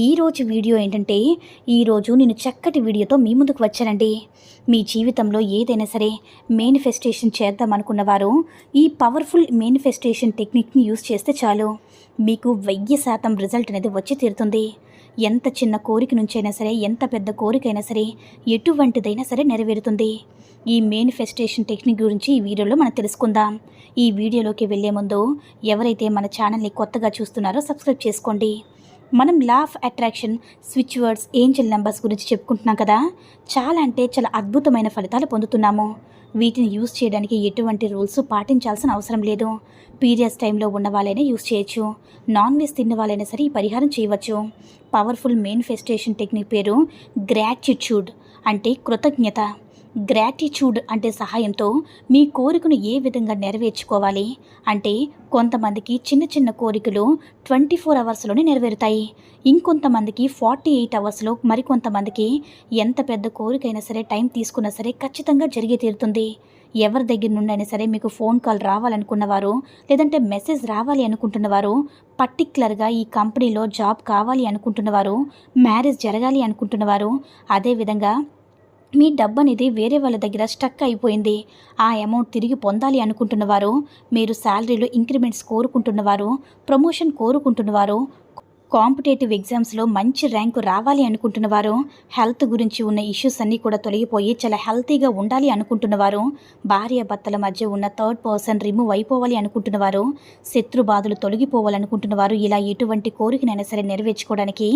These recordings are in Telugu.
ఈరోజు వీడియో ఏంటంటే ఈరోజు నేను చక్కటి వీడియోతో మీ ముందుకు వచ్చానండి. మీ జీవితంలో ఏదైనా సరే మేనిఫెస్టేషన్ చేద్దాం అనుకున్నవారు ఈ పవర్ఫుల్ మేనిఫెస్టేషన్ టెక్నిక్ని యూస్ చేస్తే చాలు. మీకు వెయ్యి శాతం రిజల్ట్ అనేది వచ్చి తీరుతుంది. ఎంత చిన్న కోరిక నుంచైనా సరే ఎంత పెద్ద కోరికైనా సరే ఎటువంటిదైనా సరే నెరవేరుతుంది. ఈ మేనిఫెస్టేషన్ టెక్నిక్ గురించి ఈ వీడియోలో మనం తెలుసుకుందాం. ఈ వీడియోలోకి వెళ్ళే ముందు ఎవరైతే మన ఛానల్ని కొత్తగా చూస్తున్నారో సబ్స్క్రైబ్ చేసుకోండి. మనం law of attraction switch words angel numbers గురించి చెప్పుకుంటున్నాం కదా. చాలా అంటే చాలా అద్భుతమైన ఫలితాలు పొందుతున్నాము. వీటిని యూస్ చేయడానికి ఎటువంటి రూల్స్ పాటించాల్సిన అవసరం లేదు. పీరియడ్స్ టైంలో ఉన్న వాళ్ళైనా యూస్ చేయొచ్చు. నాన్ వెజ్ తిన్న వాళ్ళైనా సరే ఈ పరిహారం చేయవచ్చు. పవర్ఫుల్ మేనిఫెస్టేషన్ టెక్నిక్ పేరు గ్రాటిట్యూడ్ అంటే కృతజ్ఞత. గ్రాటిట్యూడ్ అంటే సహాయంతో మీ కోరికను ఏ విధంగా నెరవేర్చుకోవాలి? అంటే కొంతమందికి చిన్న చిన్న కోరికలు ట్వంటీ ఫోర్ అవర్స్లోనే నెరవేరుతాయి. ఇంకొంతమందికి ఫార్టీ ఎయిట్ అవర్స్లో మరికొంతమందికి ఎంత పెద్ద కోరికైనా సరే టైం తీసుకున్నా సరే ఖచ్చితంగా జరిగి తీరుతుంది. ఎవరి దగ్గర నుండి అయినా సరే మీకు ఫోన్ కాల్ రావాలనుకున్నవారు లేదంటే మెసేజ్ రావాలి అనుకుంటున్నవారు పర్టిక్యులర్గా ఈ కంపెనీలో జాబ్ కావాలి అనుకుంటున్నవారు మ్యారేజ్ జరగాలి అనుకుంటున్నవారు అదేవిధంగా మీ డబ్బు అనేది వేరే వాళ్ళ దగ్గర స్టక్ అయిపోయింది. ఆ అమౌంట్ తిరిగి పొందాలి అనుకుంటున్నవారు మీరు శాలరీలో ఇంక్రిమెంట్స్ కోరుకుంటున్నవారు ప్రమోషన్ కోరుకుంటున్నవారు కాంపిటేటివ్ ఎగ్జామ్స్లో మంచి ర్యాంకు రావాలి అనుకుంటున్నవారు హెల్త్ గురించి ఉన్న ఇష్యూస్ అన్నీ కూడా తొలగిపోయి చాలా హెల్తీగా ఉండాలి అనుకుంటున్నవారు భార్య భర్తల మధ్య ఉన్న థర్డ్ పర్సన్ రిమూవ్ అయిపోవాలి అనుకుంటున్నవారు శత్రు బాధలు తొలగిపోవాలనుకుంటున్నవారు ఇలా ఎటువంటి కోరికనైనా సరే నెరవేర్చుకోవడానికి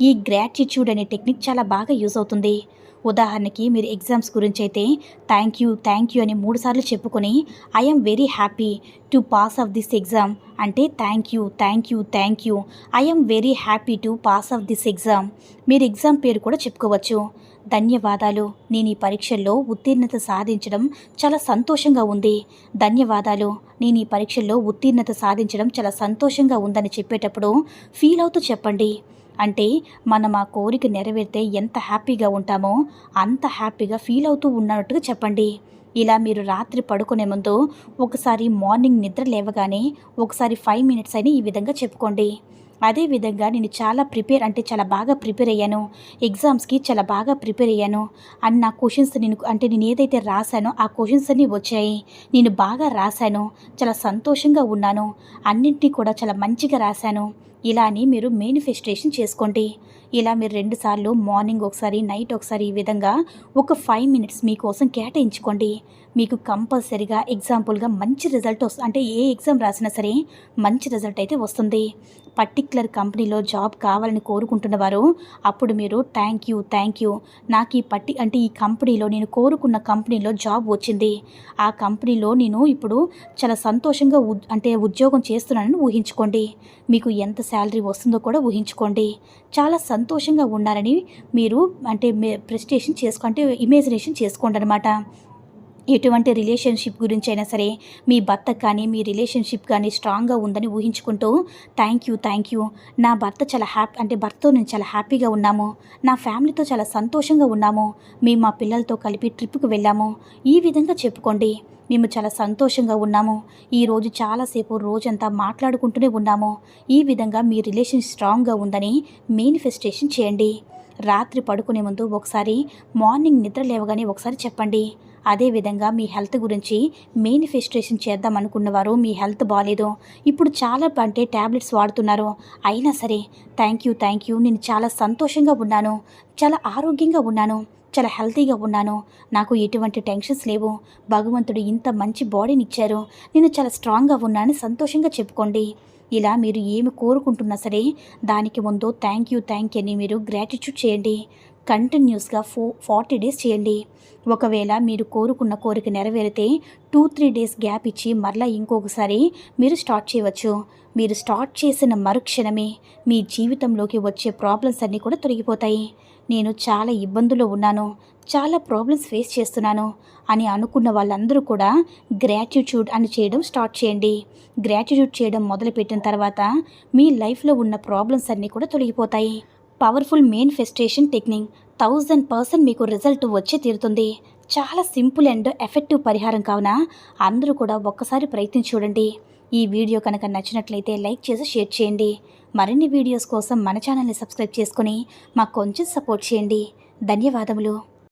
ఈ గ్రాటిట్యూడ్ అనే టెక్నిక్ చాలా బాగా యూజ్ అవుతుంది. ఉదాహరణకి మీరు ఎగ్జామ్స్ గురించి అయితే థ్యాంక్ యూ థ్యాంక్ యూ అని మూడుసార్లు చెప్పుకొని I'm very happy to pass of this exam అంటే thank you thank you thank you I'm very happy to pass of this exam మీరు ఎగ్జామ్ పేరు కూడా చెప్పుకోవచ్చు. ధన్యవాదాలు. నేను ఈ పరీక్షల్లో ఉత్తీర్ణత సాధించడం చాలా సంతోషంగా ఉంది. ధన్యవాదాలు. నేను ఈ పరీక్షల్లో ఉత్తీర్ణత సాధించడం చాలా సంతోషంగా ఉందని చెప్పేటప్పుడు ఫీల్ అవుతూ చెప్పండి. అంటే మనం ఆ కోరిక నెరవేరితే ఎంత హ్యాపీగా ఉంటామో అంత హ్యాపీగా ఫీల్ అవుతూ ఉన్నట్టుగా చెప్పండి. ఇలా మీరు రాత్రి పడుకునే ముందు ఒకసారి మార్నింగ్ నిద్ర లేవగానే ఒకసారి ఫైవ్ మినిట్స్ అయినా ఈ విధంగా చెప్పుకోండి. అదేవిధంగా నేను చాలా ప్రిపేర్ అంటే చాలా బాగా ప్రిపేర్ అయ్యాను. ఎగ్జామ్స్కి చాలా బాగా ప్రిపేర్ అయ్యాను. అండ్ నా క్వశ్చన్స్ నేను అంటే నేను ఏదైతే రాశానో ఆ క్వశ్చన్స్ అన్నీ వచ్చాయి. నేను బాగా రాశాను. చాలా సంతోషంగా ఉన్నాను. అన్నింటినీ కూడా చాలా మంచిగా రాశాను. ఇలా అని మీరు మేనిఫెస్టేషన్ చేసుకోండి. ఇలా మీరు రెండుసార్లు మార్నింగ్ ఒకసారి నైట్ ఒకసారి ఈ విధంగా ఒక ఫైవ్ మినిట్స్ మీకోసం కేటాయించుకోండి. మీకు కంపల్సరీగా ఎగ్జాంపుల్గా మంచి రిజల్ట్ వస్తుంది అంటే ఏ ఎగ్జామ్ రాసినా సరే మంచి రిజల్ట్ అయితే వస్తుంది. పర్టిక్యులర్ కంపెనీలో జాబ్ కావాలని కోరుకుంటున్నవారు అప్పుడు మీరు థ్యాంక్ యూ థ్యాంక్ యూ నాకు ఈ పట్టి అంటే ఈ కంపెనీలో నేను కోరుకున్న కంపెనీలో జాబ్ వచ్చింది. ఆ కంపెనీలో నేను ఇప్పుడు చాలా సంతోషంగా అంటే ఉద్యోగం చేస్తున్నానని ఊహించుకోండి. మీకు ఎంత శాలరీ వస్తుందో కూడా ఊహించుకోండి. చాలా సంతోషంగా ఉండాలని మీరు అంటే ప్రెస్టేషన్ చేసుకో అంటే ఇమేజినేషన్ చేసుకోండి అనమాట ఎటువంటి రిలేషన్షిప్ గురించి అయినా సరే మీ భర్త కానీ మీ రిలేషన్షిప్ కానీ స్ట్రాంగ్గా ఉందని ఊహించుకుంటూ థ్యాంక్ యూ థ్యాంక్ యూ. నా భర్త చాలా హ్యాపీ అంటే భర్తతో నేను చాలా హ్యాపీగా ఉన్నాము. నా ఫ్యామిలీతో చాలా సంతోషంగా ఉన్నాము. మేము మా పిల్లలతో కలిపి ట్రిప్కి వెళ్ళాము. ఈ విధంగా చెప్పుకోండి. మేము చాలా సంతోషంగా ఉన్నాము. ఈరోజు చాలాసేపు రోజంతా మాట్లాడుకుంటూనే ఉన్నాము. ఈ విధంగా మీ రిలేషన్ స్ట్రాంగ్గా ఉందని మేనిఫెస్టేషన్ చేయండి. రాత్రి పడుకునే ముందు ఒకసారి మార్నింగ్ నిద్ర లేవగానే ఒకసారి చెప్పండి. అదేవిధంగా మీ హెల్త్ గురించి మేనిఫెస్టేషన్ చేద్దాం అనుకున్నవారు మీ హెల్త్ బాగాలేదు ఇప్పుడు చాలా అంటే ట్యాబ్లెట్స్ వాడుతున్నారు. అయినా సరే థ్యాంక్ యూ థ్యాంక్ యూ. నేను చాలా సంతోషంగా ఉన్నాను. చాలా ఆరోగ్యంగా ఉన్నాను. చాలా హెల్తీగా ఉన్నాను. నాకు ఎటువంటి టెన్షన్స్ లేవు. భగవంతుడు ఇంత మంచి బాడీని ఇచ్చారు. నేను చాలా స్ట్రాంగ్గా ఉన్నానని సంతోషంగా చెప్పుకోండి. ఇలా మీరు ఏమి కోరుకుంటున్నా సరే దానికి ముందు థ్యాంక్ యూ థ్యాంక్ యూ అని మీరు గ్రాటిట్యూడ్ చేయండి. కంటిన్యూస్గా ఫో ఫార్టీ డేస్ చేయండి. ఒకవేళ మీరు కోరుకున్న కోరిక నెరవేరితే టూ త్రీ డేస్ గ్యాప్ ఇచ్చి మరలా ఇంకొకసారి మీరు స్టార్ట్ చేయవచ్చు. మీరు స్టార్ట్ చేసిన మరుక్షణమే మీ జీవితంలోకి వచ్చే ప్రాబ్లమ్స్ అన్నీ కూడా తొలగిపోతాయి. నేను చాలా ఇబ్బందుల్లో ఉన్నాను. చాలా ప్రాబ్లమ్స్ ఫేస్ చేస్తున్నాను అని అనుకున్న వాళ్ళందరూ కూడా గ్రాట్యూట్యూడ్ అని చేయడం స్టార్ట్ చేయండి. గ్రాట్యూట్యూడ్ చేయడం మొదలుపెట్టిన తర్వాత మీ లైఫ్లో ఉన్న ప్రాబ్లమ్స్ అన్నీ కూడా తొలగిపోతాయి. Powerful manifestation technique. Thousand percent మీకు రిజల్ట్ వచ్చే తీరుతుంది. చాలా సింపుల్ అండ్ ఎఫెక్టివ్ పరిహారం కావున అందరూ కూడా ఒక్కసారి ప్రయత్నించి చూడండి. ఈ వీడియో కనుక నచ్చినట్లయితే లైక్ చేసి షేర్ చేయండి. మరిన్ని వీడియోస్ కోసం మన ఛానల్ని సబ్స్క్రైబ్ చేసుకుని మాకు కొంచెం సపోర్ట్ చేయండి. ధన్యవాదములు.